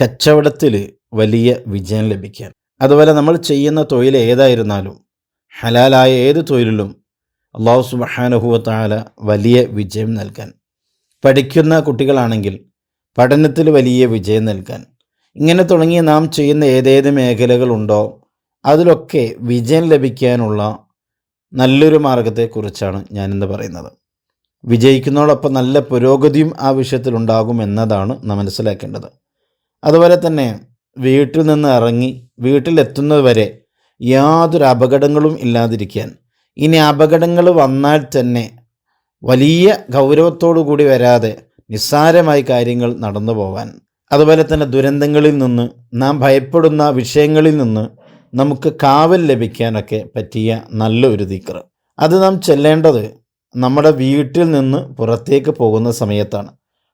കച്ചവടത്തിൽ വലിയ വിജയം ലഭിക്കാൻ. അതുപോലെ നമ്മൾ ചെയ്യുന്ന തൊഴിൽ ഏതായിരുന്നാലും ഹലാലായ ഏത് തൊഴിലിലും അള്ളാഹു സുബാനുഭവത്താല വലിയ വിജയം നൽകാൻ. പഠിക്കുന്ന കുട്ടികളാണെങ്കിൽ പഠനത്തിൽ വലിയ വിജയം നൽകാൻ. ഇങ്ങനെ തുടങ്ങിയ നാം ചെയ്യുന്ന ഏതേത് മേഖലകളുണ്ടോ അതിലൊക്കെ വിജയം ലഭിക്കാനുള്ള നല്ലൊരു മാർഗത്തെക്കുറിച്ചാണ് ഞാനിന്ന് പറയുന്നത്. വിജയിക്കുന്നതോടൊപ്പം നല്ല പുരോഗതിയും ആ വിഷയത്തിലുണ്ടാകും എന്നതാണ് നാം മനസ്സിലാക്കേണ്ടത്. അതുപോലെ തന്നെ വീട്ടിൽ നിന്ന് ഇറങ്ങി വീട്ടിലെത്തുന്നത് വരെ യാതൊരു അപകടങ്ങളും ഇല്ലാതിരിക്കാൻ. ഇനി അപകടങ്ങൾ വന്നാൽ തന്നെ വലിയ ഗൗരവത്തോടു കൂടി വരാതെ നിസ്സാരമായി കാര്യങ്ങൾ നടന്നു പോവാൻ. അതുപോലെ തന്നെ ദുരന്തങ്ങളിൽ നിന്ന് നാം ഭയപ്പെടുന്ന വിഷയങ്ങളിൽ നിന്ന് നമുക്ക് കാവൽ ലഭിക്കാനൊക്കെ പറ്റിയ നല്ലൊരു ദിക്ർ അത് നാം ചെല്ലേണ്ടത് നമ്മുടെ വീട്ടിൽ നിന്ന് പുറത്തേക്ക് പോകുന്ന സമയത്താണ്.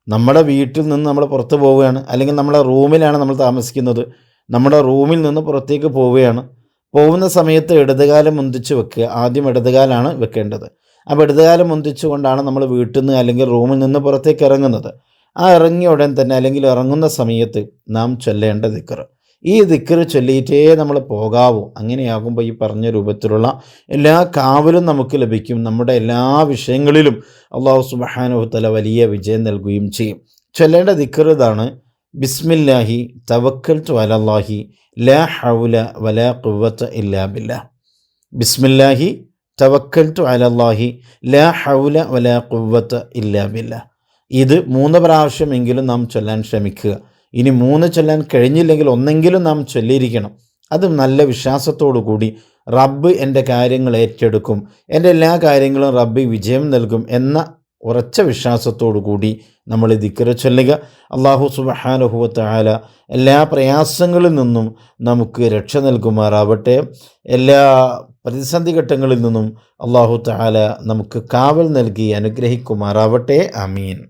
നമ്മുടെ വീട്ടിൽ നിന്ന് നമ്മൾ പുറത്ത് പോവുകയാണ്. അല്ലെങ്കിൽ നമ്മുടെ റൂമിലാണ് നമ്മൾ താമസിക്കുന്നത്. നമ്മുടെ റൂമിൽ നിന്ന് പുറത്തേക്ക് പോവുകയാണ്. പോകുന്ന സമയത്ത് ഇടതുകാലം മുന്തിച്ച് വെക്കുക. ആദ്യം ഇടതുകാലാണ് വെക്കേണ്ടത്. അപ്പോൾ ഇടതുകാലം മുന്തിച്ചുകൊണ്ടാണ് നമ്മൾ വീട്ടിൽ നിന്ന് അല്ലെങ്കിൽ റൂമിൽ നിന്ന് പുറത്തേക്ക് ഇറങ്ങുന്നത്. ആ ഇറങ്ങിയ ഉടൻ തന്നെ അല്ലെങ്കിൽ ഇറങ്ങുന്ന സമയത്ത് നാം ചൊല്ലേണ്ട ദിക്കർ ഈ ദിക്കർ ചൊല്ലിയിട്ടേ നമ്മൾ പോകാവൂ. അങ്ങനെയാകുമ്പോൾ ഈ പറഞ്ഞ രൂപത്തിലുള്ള എല്ലാ കാവലും നമുക്ക് ലഭിക്കും. നമ്മുടെ എല്ലാ വിഷയങ്ങളിലും അള്ളാഹു സുബഹാനുഹത്തല വലിയ വിജയം നൽകുകയും ചെയ്യും. ചൊല്ലേണ്ട ദിക്കർ ഇതാണ്. ബിസ്മില്ലാഹി തവക്കൽ അലല്ലാഹി ലാ ഹൗല വലാ കുവത്ത് ഇല്ലാ ബില്ല. ബിസ്മില്ലാഹി തവക്കൽ അലല്ലാഹി ലാ ഹൗല വലാ കുവത്ത് ഇല്ലാ ബില്ല. ഇത് മൂന്ന് പ്രാവശ്യമെങ്കിലും നാം ചൊല്ലാൻ ശ്രമിക്കുക. ഇനി മൂന്ന് ചൊല്ലാൻ കഴിഞ്ഞില്ലെങ്കിൽ ഒന്നെങ്കിലും നാം ചൊല്ലിയിരിക്കണം. അത് നല്ല വിശ്വാസത്തോടു കൂടി. റബ്ബ് എന്റെ കാര്യങ്ങൾ ഏറ്റെടുക്കും. എന്റെ എല്ലാ കാര്യങ്ങളും റബ്ബ് വിജയം നൽകും എന്ന ഉറച്ച വിശ്വാസത്തോടു കൂടി നമ്മൾ ദിക്കറ് ചൊല്ലുക. അള്ളാഹു സുബഹാനുഹുവത്ത് ആല എല്ലാ പ്രയാസങ്ങളിൽ നിന്നും നമുക്ക് രക്ഷ നൽകുമാറാവട്ടെ. എല്ലാ പ്രതിസന്ധി ഘട്ടങ്ങളിൽ നിന്നും അള്ളാഹു താല നമുക്ക് കാവൽ നൽകി അനുഗ്രഹിക്കുമാറാവട്ടെ. അമീൻ